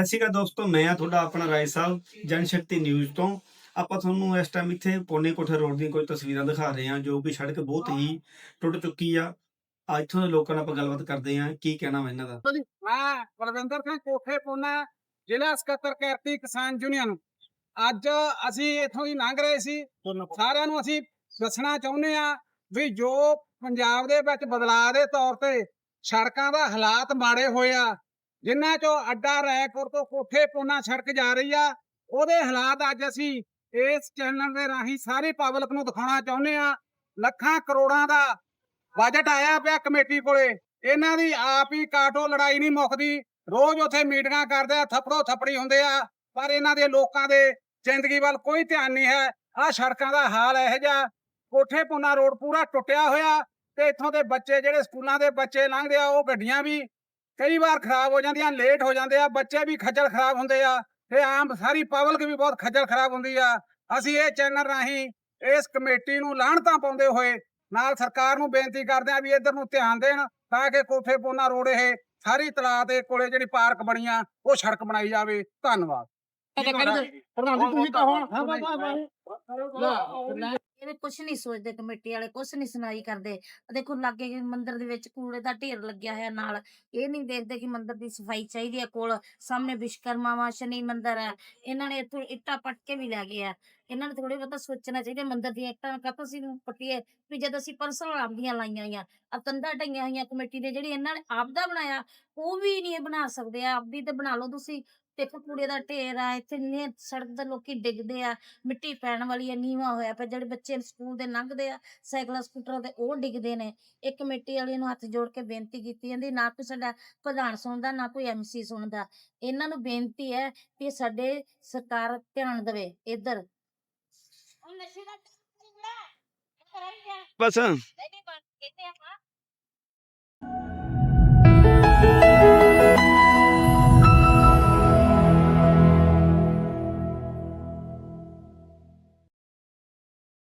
ਸਤਿ ਸ਼੍ਰੀ ਅਕਾਲ ਦੋਸਤੋ, ਮੈਂ ਆ ਤੁਹਾਡਾ ਆਪਣਾ ਰਾਏ ਸਾਹਿਬ ਜਨ ਸ਼ਕਤੀ ਨਿਊਜ਼ ਤੋਂ। ਆਪਾਂ ਤੁਹਾਨੂੰ ਇਸ ਟਾਈਮ ਇੱਥੇ ਪੋਨੇ ਕੋਠੇ ਰੋਡ ਦੀਆਂ ਕੋਈ ਤਸਵੀਰਾਂ ਦਿਖਾ ਰਹੇ ਹਾਂ, ਜੋ ਕਿ ਸੜਕ ਬਹੁਤ ਹੀ ਟੁੱਟ ਚੁੱਕੀ ਆ। ਅੱਜ ਇੱਥੋਂ ਲੋਕਾਂ ਨਾਲ ਆਪਾਂ ਗੱਲਬਾਤ ਕਰਦੇ ਹਾਂ, ਕੀ ਕਹਿਣਾ ਵਾ ਇਹਨਾਂ ਦਾ? ਮੈਂ ਬਲਵਿੰਦਰ ਸਿੰਘ ਕੋਠੇ ਪੋਨਾ, ਜ਼ਿਲ੍ਹਾ ਸਕੱਤਰ ਕਿਰਤੀ ਕਿਸਾਨ ਯੂਨੀਅਨ। ਅੱਜ ਅਸੀਂ ਇੱਥੋਂ ਹੀ ਲੰਘ ਰਹੇ ਸੀ। ਸਾਰਿਆਂ ਨੂੰ ਅਸੀਂ ਦੱਸਣਾ ਚਾਹੁੰਦੇ ਆ ਵੀ ਜੋ ਪੰਜਾਬ ਦੇ ਵਿੱਚ ਬਦਲਾਅ ਦੇ ਤੌਰ ਤੇ ਸੜਕਾਂ ਦਾ ਹਾਲਾਤ ਮਾੜੇ ਹੋਏ ਆ ਜਿਨ੍ਹਾਂ ਚੋਂ ਅੱਡਾ ਰਾਏਪੁਰ ਤੋਂ ਕੋਠੇ ਪੋਨਾ ਸੜਕ ਜਾ ਰਹੀ ਆ, ਉਹਦੇ ਹਾਲਾਤ ਅੱਜ ਅਸੀਂ ਇਸ ਚੈਨਲ ਦੇ ਰਾਹੀਂ ਸਾਰੀ ਪਬਲਿਕ ਨੂੰ ਦਿਖਾਉਣਾ ਚਾਹੁੰਦੇ ਆ ਲੱਖਾਂ ਕਰੋੜਾਂ ਦਾ ਬਜਟ ਆਇਆ ਪਿਆ ਕਮੇਟੀ ਕੋਲੇ। ਇਹਨਾਂ ਦੀ ਆਪ ਹੀ ਕਾਟੋ ਲੜਾਈ ਨਹੀਂ ਮੁੱਕਦੀ। ਰੋਜ਼ ਉੱਥੇ ਮੀਟਿੰਗਾਂ ਕਰਦੇ ਆ, ਥੱਪੜੋ ਥੱਪੜੀ ਹੁੰਦੇ ਆ। ਪਰ ਇਹਨਾਂ ਦੇ ਲੋਕਾਂ ਦੇ ਜ਼ਿੰਦਗੀ ਵੱਲ ਕੋਈ ਧਿਆਨ ਨਹੀਂ ਹੈ। ਆਹ ਸੜਕਾਂ ਦਾ ਹਾਲ ਇਹੋ ਜਿਹਾ। ਕੋਠੇ ਪੁੰਨਾ ਰੋਡ ਪੂਰਾ ਟੁੱਟਿਆ ਹੋਇਆ ਤੇ ਇੱਥੋਂ ਦੇ ਬੱਚੇ ਜਿਹੜੇ ਸਕੂਲਾਂ ਦੇ ਬੱਚੇ ਲੰਘਦੇ ਆ, ਉਹ ਗੱਡੀਆਂ ਵੀ ਕਈ ਵਾਰ ਖਰਾਬ ਹੋ ਜਾਂਦੀਆਂ ਲੇਟ ਹੋ ਜਾਂਦੇ ਆ ਬੱਚੇ ਵੀ ਖੱਜਲ ਖਰਾਬ ਹੁੰਦੇ ਆ ਤੇ ਆਮ ਸਾਰੀ ਪਬਲਿਕ ਵੀ ਬਹੁਤ ਖੱਜਲ ਖਰਾਬ ਹੁੰਦੀ ਆ। ਅਸੀਂ ਇਹ ਚੈਨਲ ਰਾਹੀਂ ਇਸ ਕਮੇਟੀ ਨੂੰ ਲਾਹਣਤਾਂ ਪਾਉਂਦੇ ਹੋਏ ਨਾਲ ਸਰਕਾਰ ਨੂੰ ਬੇਨਤੀ ਕਰਦੇ ਆ ਵੀ ਇਧਰ ਨੂੰ ਧਿਆਨ ਦੇਣ ਤਾਂ ਕਿ ਕੋਠੇ ਪੋਨਾ ਰੋਡ ਇਹ ਸਾਰੀ ਤਲਾਅ ਦੇ ਕੋਲੇ ਜਿਹੜੀ ਪਾਰਕ ਬਣੀਆਂ ਉਹ ਸੜਕ ਬਣਾਈ ਜਾਵੇ। ਧੰਨਵਾਦ। ਪ੍ਰਧਾਨ ਜੀ ਤੁਸੀਂ ਕਹੋ ਇਹਦੇ ਬਸ, ਕੁਛ ਨਹੀਂ ਸੋਚਦੇ ਕਮੇਟੀ ਵਾਲੇ ਕੁਛ ਨਹੀਂ ਸੁਣਾਈ ਕਰਦੇ। ਦੇਖੋ ਲਾਗੇ ਮੰਦਿਰ ਦੇ ਵਿੱਚ ਕੂੜੇ ਦਾ ਢੇਰ ਲੱਗਿਆ ਹੋਇਆ ਨਾਲ। ਇਹ ਨਹੀਂ ਦੇਖਦੇ ਕਿ ਮੰਦਿਰ ਦੀ ਸਫ਼ਾਈ ਚਾਹੀਦੀ ਹੈ ਕੋਲ। ਸਾਹਮਣੇ ਵਿਸ਼ਕਰਮਾ ਵਾ ਸ਼ਨੀ ਮੰਦਿਰ ਹੈ। ਇਹਨਾਂ ਨੇ ਇੱਥੋਂ ਇੱਟਾਂ ਪੱਟ ਕੇ ਵੀ ਲੈ ਗਏ ਆ। ਇਹਨਾਂ ਨੂੰ ਥੋੜੀ ਬਹੁਤਾ ਸੋਚਣਾ ਚਾਹੀਦਾ ਮੰਦਿਰ ਦੀਆਂ ਇੱਟਾਂ ਕਾਹਤੋਂ ਸੀ ਪੱਟੀਏ? ਵੀ ਜਦ ਅਸੀਂ ਪਰਸਨਲ ਆਪਦੀਆਂ ਲਾਈਆਂ ਹੋਈਆਂ ਆ ਕੰਧਾਂ ਢਈਆਂ ਹੋਈਆਂ ਕਮੇਟੀ ਦੇ ਜਿਹੜੀ ਇਹਨਾਂ ਨੇ ਆਪਦਾ ਬਣਾਇਆ, ਉਹ ਵੀ ਨਹੀਂ ਬਣਾ ਸਕਦੇ ਆ ਆਪਦੀ ਤੇ ਬਣਾ ਲਓ ਤੁਸੀਂ। ਦੇਖੋ ਕੂੜੇ ਦਾ ਢੇਰ ਆ, ਇੱਥੇ ਨੇ ਸੜਕ ਤੇ ਲੋਕੀ ਡਿੱਗਦੇ ਆ, ਮਿੱਟੀ ਪੈਣ ਵਾਲੀ ਆ ਨੀਵਾ ਹੋਇਆ ਪਿਆ, ਜਿਹੜੇ ਬੱਚੇ ਸਕੂਲ ਦੇ ਲੰਘਦੇ ਆ, ਸਾਈਕਲਾਂ, ਸਕੂਟਰਾਂ ਤੇ ਉਹ ਡਿੱਗਦੇ ਨੇ। ਇਹ ਕਮੇਟੀ ਵਾਲਿਆਂ ਨੂੰ ਹੱਥ ਜੋੜ ਕੇ ਬੇਨਤੀ ਕੀਤੀ ਜਾਂਦੀ, ਨਾ ਕੋਈ ਸਾਡਾ ਪ੍ਰਧਾਨ ਸੁਣਦਾ, ਨਾ ਕੋਈ ਐਮਸੀ ਸੁਣਦਾ। ਇਹਨਾਂ ਨੂੰ ਬੇਨਤੀ ਹੈ ਕਿ ਸਾਡੇ ਸਰਕਾਰ ਧਿਆਨ ਦੇਵੇ ਇਧਰ। ਬਸ